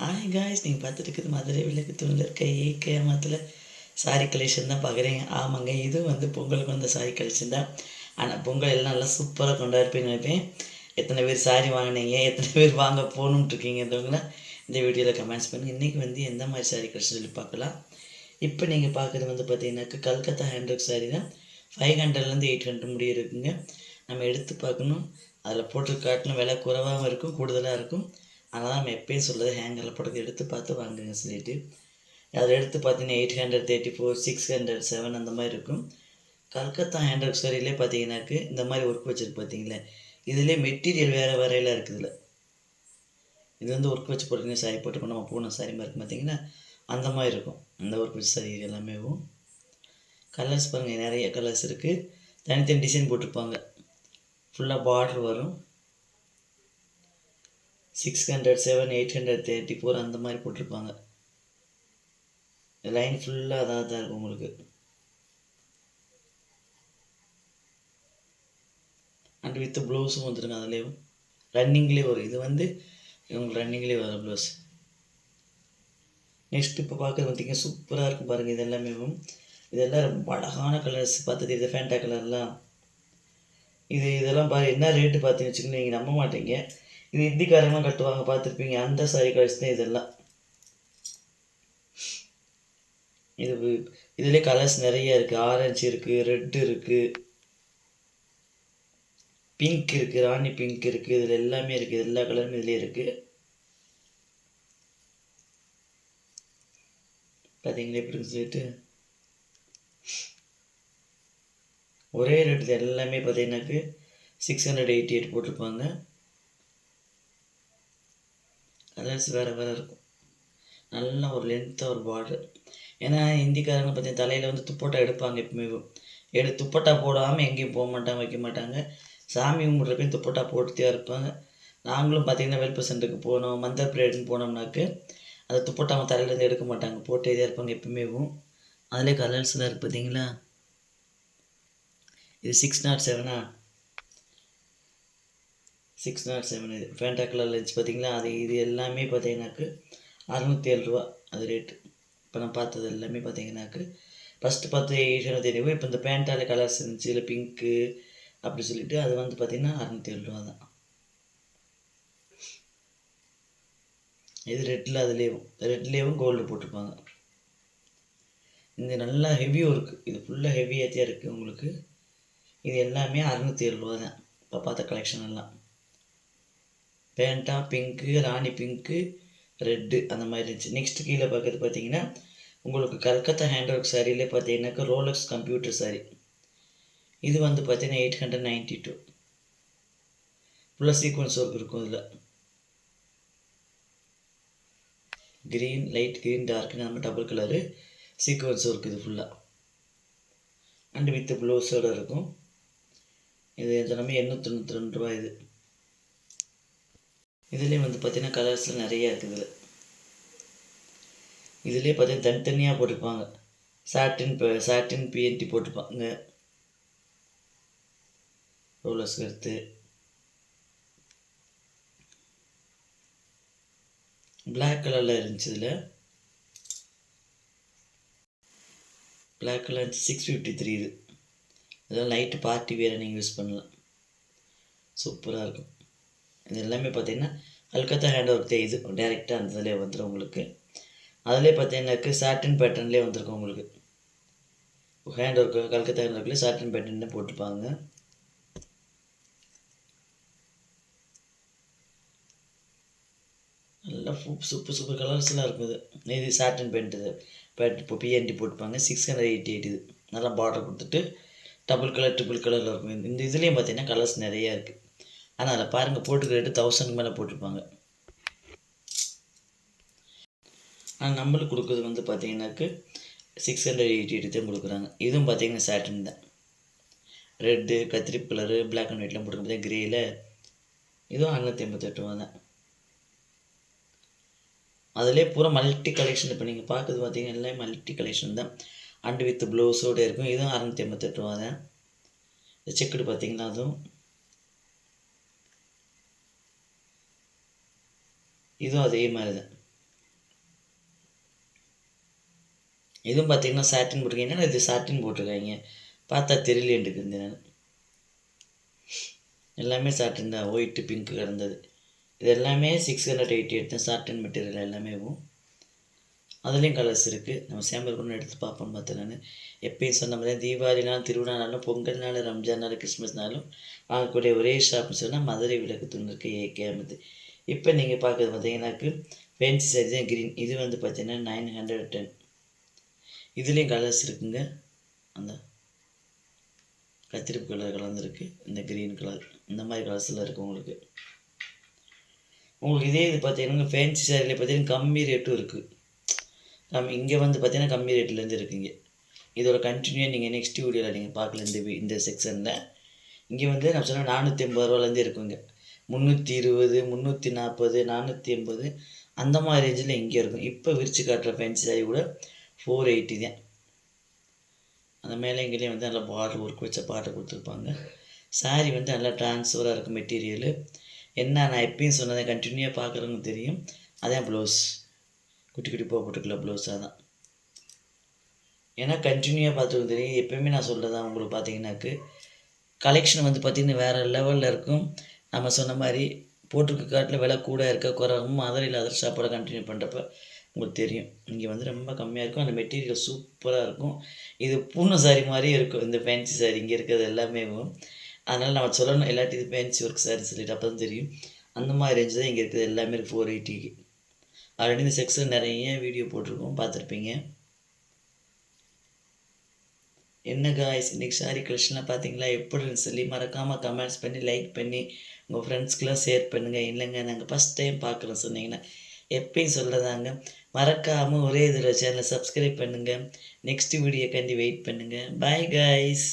Hi guys நீங்கள் பார்த்துட்டு இருக்குது மதுரை விளக்கு தூணில் இருக்க ஏகே மரத்தில் சாரி கலெக்ஷன் தான் பார்க்குறீங்க. ஆமாங்க இதுவும் வந்து பொங்கலுக்கு வந்த சாரி கலெக்ஷன் தான். ஆனால் பொங்கல் எல்லாம் நல்லா சூப்பராக கொண்டாடுப்பேன்னு நினைப்பேன். எத்தனை பேர் சாரி வாங்கினீங்க எத்தனை பேர் வாங்க போகணுன்ட்டு இருக்கீங்கன்றவங்களாம் இந்த வீடியோவில் கமெண்ட்ஸ் பண்ணுங்கள் இன்றைக்கி வந்து எந்த மாதிரி சாரி கலெக்ஷன் சொல்லி பார்க்கலாம். இப்போ நீங்கள் பார்க்குறது வந்து பார்த்தீங்கன்னாக்கா கல்கத்தா ஹேண்ட்ரக் சாரி தான். ஃபைவ் ஹண்ட்ரட்லேருந்து எயிட் ஹண்ட்ரட் முடிய இருக்குங்க. நம்ம எடுத்து பார்க்கணும். அதில் போட்டு காட்டணும் விலை குறைவாகவும் இருக்கும் கூடுதலாக இருக்கும். அதனால் நம்ம எப்பயும் சொல்கிறது ஹேங்கரில் போட்டு எடுத்து பார்த்து வாங்குங்க சொல்லிட்டு. அதில் எடுத்து பார்த்தீங்கன்னா eight hundred thirty four six hundred seven அந்த மாதிரி இருக்கும். கல்கத்தா ஹேண்ட்ஒர்க் ஸ்டோரியிலே பார்த்தீங்கன்னாக்கு இந்த மாதிரி ஒர்க் வச்சுருக்கு பார்த்தீங்களா. இதுலேயே மெட்டீரியல் வேறு வேறையெல்லாம் இருக்குதுல்ல இது வந்து ஒர்க் வச்சு போட்டுங்க சாரி போட்டு நம்ம பூனை சாரி மாதிரி இருக்கும் பார்த்தீங்கன்னா அந்த மாதிரி இருக்கும். அந்த ஒர்க் வச்சு சாரி எல்லாமேவும் கலர்ஸ் பாருங்கள் நிறைய கலர்ஸ் இருக்குது தனித்தனி டிசைன் போட்டிருப்பாங்க. ஃபுல்லாக பார்டர் வரும். Six hundred seven eight hundred thirty four அந்த மாதிரி போட்டிருப்பாங்க. லைன் ஃபுல்லாக அதாக தான் இருக்கும் உங்களுக்கு. அண்ட் வித் ப்ளவுஸும் வந்துருங்க அதுலேயும். ரன்னிங்லேயே வரும். இது வந்து உங்களுக்கு ரன்னிங்லேயே வரும் ப்ளவுஸ். நெக்ஸ்ட் இப்போ பார்க்குறது பார்த்தீங்கன்னா சூப்பராக இருக்கும் பாருங்கள் இது எல்லாமே. இதெல்லாம் ரொம்ப அழகான கலர்ஸ் பார்த்தது இது ஃபேண்டா கலர்லாம் இது இதெல்லாம் பாரு என்ன ரேட்டு பார்த்து வச்சுக்கணும் நீங்கள் நம்ப மாட்டீங்க. இது இந்திக்காரங்களாம் கட்டுவாங்க பார்த்துருப்பீங்க. அந்த சாரி கலர்ஸ் தான் இதெல்லாம். இது இதுலேயே கலர்ஸ் நிறைய இருக்குது ஆரஞ்சு இருக்குது ரெட்டு இருக்குது பிங்க் இருக்குது ராணி பிங்க் இருக்குது இதில் எல்லாமே இருக்குது எல்லா கலருமே இதுலேயே இருக்குது பார்த்தீங்களா எப்படி சொல்லிட்டு? ஒரே ரேட்டு எல்லாமே பார்த்தீங்கன்னாக்கு சிக்ஸ் ஹண்ட்ரட் எயிட்டி எயிட் போட்டிருப்பாங்க. கலர்ஸ் வேறு வேறு இருக்கும். நல்ல ஒரு லென்த்தாக ஒரு பார்டர் ஏன்னா ஹிந்திக்காரங்க பார்த்தீங்கன்னா தலையில் வந்து துப்பட்டா எடுப்பாங்க எப்பவுமே. எடு துப்பட்டா போடாமல் எங்கேயும் போக மாட்டாங்க வைக்க மாட்டாங்க. சாமி கும்பிட்றப்பையும் துப்பட்டா போட்டுத்தே இருப்பாங்க. நாங்களும் பார்த்திங்கன்னா வெல்பசண்ட்டுக்கு போனோம். மந்தர் பிரேடுன்னு போனோம்னாக்கு அதை துப்பட்டா அவங்க தலையிலேருந்து எடுக்க மாட்டாங்க. போட்டே தான் இருப்பாங்க எப்பவுமேவும் அதிலே கலர்ஸ்லாம் இருக்குது பார்த்தீங்களா இது சிக்ஸ் நாட் செவனா சிக்ஸ் நாட் செவன் இது. ஃபேண்டா கலர் லென்ஸ் பார்த்தீங்களா? அது இது எல்லாமே பார்த்தீங்கன்னாக்கு அறநூற்றி ஏழு ரூபா அது ரேட்டு இப்போ நான் பார்த்தது எல்லாமே பார்த்தீங்கன்னாக்கு ஃபஸ்ட்டு பார்த்து எயிட் ஹண்ட்ரட் இப்போ இந்த பேண்டால கலர்ஸ் இருந்துச்சு இல்லை பிங்க்கு அப்படி சொல்லிட்டு அது வந்து பார்த்தீங்கன்னா அறநூற்றி ஏழு ரூபா தான். இது ரெட்டில் அதுலேயும் ரெட்லேயும் கோல்டு போட்டிருப்பாங்க. இது நல்லா ஹெவியும் இருக்குது இது ஃபுல்லாக ஹெவியாக இருக்குது உங்களுக்கு. இது எல்லாமே அறநூற்றி ஏழு ரூபா தான். இப்போ பார்த்த கலெக்ஷன் எல்லாம். பேண்டா பிங்க்கு ராணி பிங்க்கு ரெட்டு அந்த மாதிரி இருந்துச்சு. நெக்ஸ்ட் கீழே பார்க்குறது பார்த்தீங்கன்னா உங்களுக்கு கல்கத்தா ஹேண்ட் ஒர்க் சாரியிலே பார்த்தீங்கன்னாக்கா ரோலக்ஸ் கம்ப்யூட்டர் சாரி இது வந்து பார்த்தீங்கன்னா எயிட் ஹண்ட்ரட் நைன்ட்டி டூ ஃபுல்லாக சீக்வன்ஸ் ஒர்க் இருக்கும் இதில். க்ரீன் லைட் க்ரீன் டார்க்னு நம்ம டபுள் கலரு சீக்வன்ஸ் ஒர்க் இது ஃபுல்லாக அண்டு வித் ப்ளவுஸோடு இருக்கும். இது எல்லாமே எண்ணூற்றி தொண்ணூற்றி ரெண்டு ரூபா இது. இதுலேயும் வந்து பார்த்தீங்கன்னா கலர்ஸில் நிறையா இருக்குது இதில். இதுலேயே பார்த்தீங்கன்னா தனித்தனியாக போட்டிருப்பாங்க சாட்டின் சாட்டின் பிஎன்டி போட்டிருப்பாங்க ரோலர்ஸ் கருத்து பிளாக் கலரில் இருந்துச்சு இதில். Black colour six fifty three இது. இதெல்லாம் நைட்டு பார்ட்டி வேறு நீங்கள் யூஸ் பண்ணலாம். சூப்பராக இருக்கும். இது எல்லாமே பார்த்தீங்கன்னா கல்கத்தா ஹேண்ட் ஒர்க் தான் இது. டேரெக்டாக அந்த இதில் வந்துடும் உங்களுக்கு. அதிலே பார்த்தீங்கன்னாக்கு சாட்டின் பேட்டர்ன்லேயே வந்திருக்கும் உங்களுக்கு. ஹேண்ட் ஒர்க்கு கல்கத்தா ஹேண்ட் ஒர்க்லேயே சாட்டின் பேட்டர்னே போட்டிருப்பாங்க. நல்லா சூப்பர் சூப்பர் கலர்ஸ்லாம் இருக்குது இது. சாட்டன் பேண்ட் இது. பேண்ட் இப்போ பிஎன்டி போட்டுப்பாங்க சிக்ஸ் ஹண்ட்ரட் எயிட்டி எயிட் இது. நல்லா பார்டர் கொடுத்துட்டு டபுள் கலர் ட்ரிபிள் கலரில் இருக்கும். இந்த இதுலேயும் பார்த்தீங்கன்னா கலர்ஸ் நிறையா இருக்குது ஆனால் அதில் பாருங்கள் போட்டுக்கிற ரேட்டு தௌசண்ட் மேலே போட்டிருப்பாங்க. ஆனால் நம்மளுக்கு கொடுக்குறது வந்து பார்த்தீங்கன்னாக்கு சிக்ஸ் ஹண்ட்ரட் எயிட்டி எயிட்டி தான் கொடுக்குறாங்க. இதுவும் பார்த்தீங்கன்னா சாட்டன் தான். ரெட்டு கத்திரி கலரு பிளாக் அண்ட் ஒயிட்லாம் போட்டுருக்க பார்த்தீங்கன்னா க்ரேயில் இதுவும் அறுநூற்றி எண்பத்தெட்டு ரூபா தான். அதிலே பூரா மல்டி கலெக்ஷன் இப்போ நீங்கள் பார்க்குறது பார்த்தீங்கன்னா எல்லாமே மல்டி கலெக்ஷன் தான். அண்டு வித் ப்ளவுஸோடு இருக்கும். இதுவும் அறநூற்றி எண்பத்தெட்டு ரூபா தான். இந்த செக்குடு பார்த்தீங்கன்னா அதுவும் இதுவும் அதே மாதிரி தான் இதுவும் பார்த்தீங்கன்னா சாட்டின் போட்டிருக்கீங்க. இது சாட்டின் போட்டிருக்காங்க? பார்த்தா தெரியலேன்ட்டுக்கு இருந்தேன் எல்லாமே சாட்டின் தான். ஒயிட்டு பிங்க்கு கிடந்தது இது எல்லாமே சிக்ஸ் ஹண்ட்ரட் எயிட்டி எயிட் தான். சாட்டின் மெட்டீரியல் எல்லாமேவும் அதுலேயும் கலர்ஸ் இருக்குது நம்ம சேம்பர் கூட எடுத்து பார்ப்போம் பார்த்தேன் நான். எப்பயும் சொன்ன மாதிரி தீபாவளினாலும் திருவிழானாலும் பொங்கல்னாலும் ரம்ஜான்னாலும் கிறிஸ்மஸ்னாலும் வாங்கக்கூடிய ஒரே ஷாப்னு சொன்னால் மதுரை விளக்கு துணி இருக்க. ஏகே அமைது இப்போ நீங்கள் பார்க்குறது பார்த்தீங்கன்னாக்கு ஃபேன்சி சைஸ் தான் க்ரீன் இது வந்து பார்த்தீங்கன்னா நைன் ஹண்ட்ரட் டென் இதுலேயும் கலர்ஸ் இருக்குங்க. அந்த கத்திரிப்பு கலர் கலந்துருக்கு இந்த க்ரீன் கலர் இந்த மாதிரி கலர்ஸில் இருக்குது உங்களுக்கு. உங்களுக்கு இதே இது பார்த்தீங்கன்னா ஃபேன்சி சேரீல பார்த்தீங்கன்னா கம்மி ரேட்டும் இருக்குது நம்ம இங்கே வந்து பார்த்தீங்கன்னா கம்மி ரேட்லேருந்து இருக்குங்க. இதோட கண்டினியூ நீங்கள் நெக்ஸ்ட் வீடியோவில் நீங்கள் பார்க்கல இந்த இந்த செக்ஷனில் இங்கே வந்து நான் சொன்ன நானூற்றி ஐம்பது ரூபாலேருந்து இருக்குங்க. முந்நூற்றி இருபது முந்நூற்றி நாற்பது நானூற்றி எண்பது அந்த மாதிரி ரேஞ்சில் இங்கே இருக்கும். இப்போ விரிச்சு காட்டுற ஃபேன்சி சாரி கூட ஃபோர் எயிட்டி தான். அந்த மேலே எங்கேயும் வந்து நல்லா பார்டர் ஒர்க் வச்ச பார்டர் கொடுத்துருப்பாங்க. Saree வந்து நல்லா ட்ரான்ஸ்ஃபராக இருக்கும் மெட்டீரியலு என்ன நான் எப்பயும் சொன்னதை கண்டினியூவாக பார்க்குறவங்க தெரியும். அதான் ப்ளவுஸ் குட்டி குட்டி போக போட்டுக்கல ப்ளவுஸாக தான். ஏன்னா கண்டினியூவாக பார்த்துக்க தெரியும். எப்பயுமே நான் சொல்கிறதா உங்களுக்கு பார்த்தீங்கன்னாக்கு கலெக்ஷன் வந்து பார்த்திங்கன்னா வேறு லெவலில் இருக்கும். நம்ம சொன்ன மாதிரி போட்டிருக்க காட்டில் விலை கூட இருக்க குறவும் மதுரையில் அதர் ஷாப்போட கண்டினியூ பண்ணுறப்ப உங்களுக்கு தெரியும். இங்கே வந்து ரொம்ப கம்மியாக இருக்கும். அந்த மெட்டீரியல் சூப்பராக இருக்கும். இது பூனை சாரி மாதிரி இருக்கும். இந்த ஃபேன்சி சாரி இங்கே இருக்கிறது எல்லாமே. அதனால் நம்ம சொல்லணும் எல்லாத்தையும் இது ஃபேன்சி ஒர்க் சாரி சொல்லிட்டு அப்போ தான் தெரியும். அந்த மாதிரி ரேஞ்சு தான் இங்கே இருக்குது. எல்லாமே ஃபோர் எயிட்டிக்கு ஆல்ரெடி இந்த செக்ஸில் நிறைய வீடியோ போட்டிருக்கோம். பார்த்துருப்பீங்க. என்ன காய்ஸ் இன்றைக்கி சாரி கலெக்ஷன்லாம் பார்த்தீங்களா எப்படின்னு சொல்லி மறக்காமல் கமெண்ட்ஸ் பண்ணி லைக் பண்ணி உங்கள் ஃப்ரெண்ட்ஸ்க்கெலாம் ஷேர் பண்ணுங்கள் இல்லைங்க நாங்கள் ஃபஸ்ட் டைம் பார்க்குறோம் சொன்னீங்கன்னா. எப்பயும் சொல்கிறதாங்க மறக்காமல் ஒரே இதில் சேனலை சப்ஸ்கிரைப் பண்ணுங்கள் நெக்ஸ்ட் வீடியோக்காண்டி வெயிட் பண்ணுங்கள் பாய் காய்ஸ்